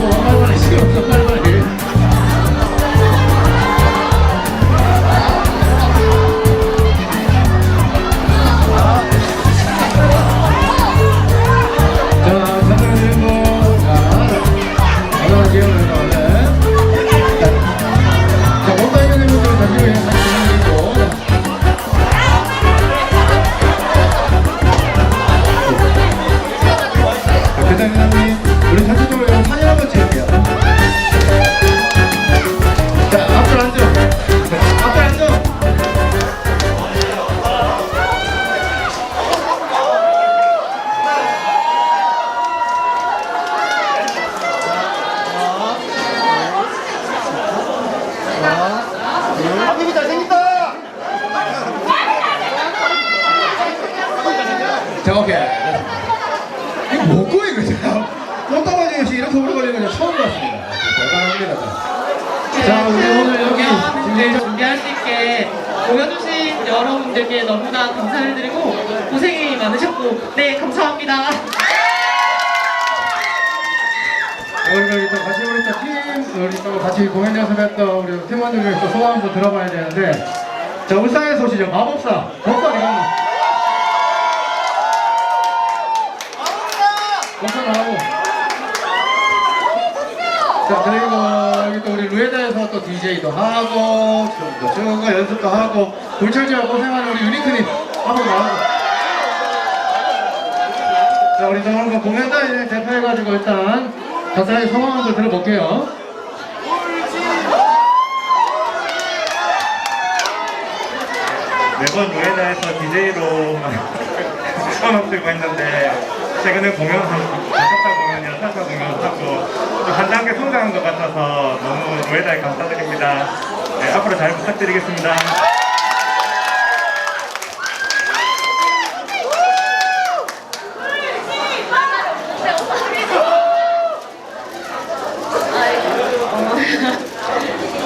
も分からない 자, 오케이. 이거 뭐고, 이거 참. 꽃다발이 없이 이렇게 오래 걸리는 건 처음 봤습니다. 대단합니다. 자, 우리 오늘 여기 네, 준비할 수 있게 모여주신 여러분들께 너무나 감사를 드리고 고생이 많으셨고 네 감사합니다. 우리가 여기 또 같이 우리 또 팀, 우리 또 같이 공연 연습했던 우리 팀원들 중에 또 소감 한번 들어봐야 되는데, 자, 울산에서 오시죠. 마법사. 법사 어디 갔나? 법사 나오고. 자, 그리고 여기 또 우리 루에다에서 또 DJ도 하고, 춤도 추고, 연습도 하고, 불철주야 고생하는 우리 유니크님 한번 나오고. 자, 우리 저 오늘 공연단을 대표해가지고 일단 간단히 성황 한번 들어볼게요. 매번 노예다에서 DJ로 처음 들고 했는데 최근에 공연 한 다섯 달 공연이나 사사 공연하고 또 한 단계 성장한 것 같아서 너무 노예다에 감사드립니다. 네, 앞으로 잘 부탁드리겠습니다.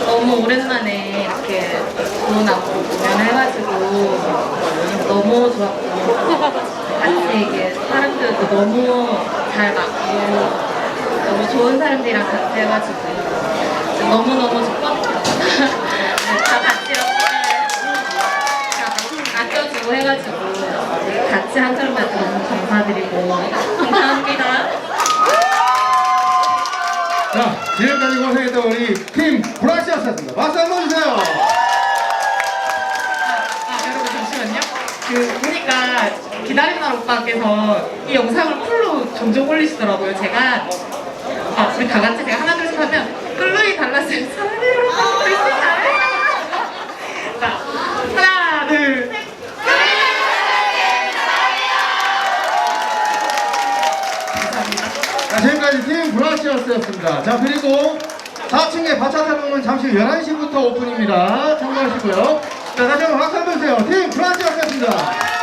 너무 오랜만에 이렇게 좋은 안무 공연해가지고 너무 좋았고 같이 이게 사람들도 너무 잘 맞고 너무 좋은 사람들이랑 같이 해가지고 너무너무 좋거든요. 다 같이 이렇게 다 아껴주고 해가지고 같이 한 점만 너무 감사드리고 감사합니다. 자, 지금까지 고생했던 우리 팀 브라시아스였습니다. 박수 한번 주세요. 아, 여러분 잠시만요. 그 보니까 기다린 날 오빠께서 이 영상을 풀로 종종 올리시더라고요. 제가 아 우리 다 같이 제가 하나 둘셋 하면 끌루이 달랐어요. 사랑해 여러분. 글씨 잘해. 자 하나 둘 셋. 자, 지금까지 팀 브라시아스였습니다. 자, 그리고 4층에 바차타령은 잠시 11시부터 오픈입니다. 참고하시고요. 자, 다시 한번 박수 한번 주세요. 팀 브라시아스였습니다.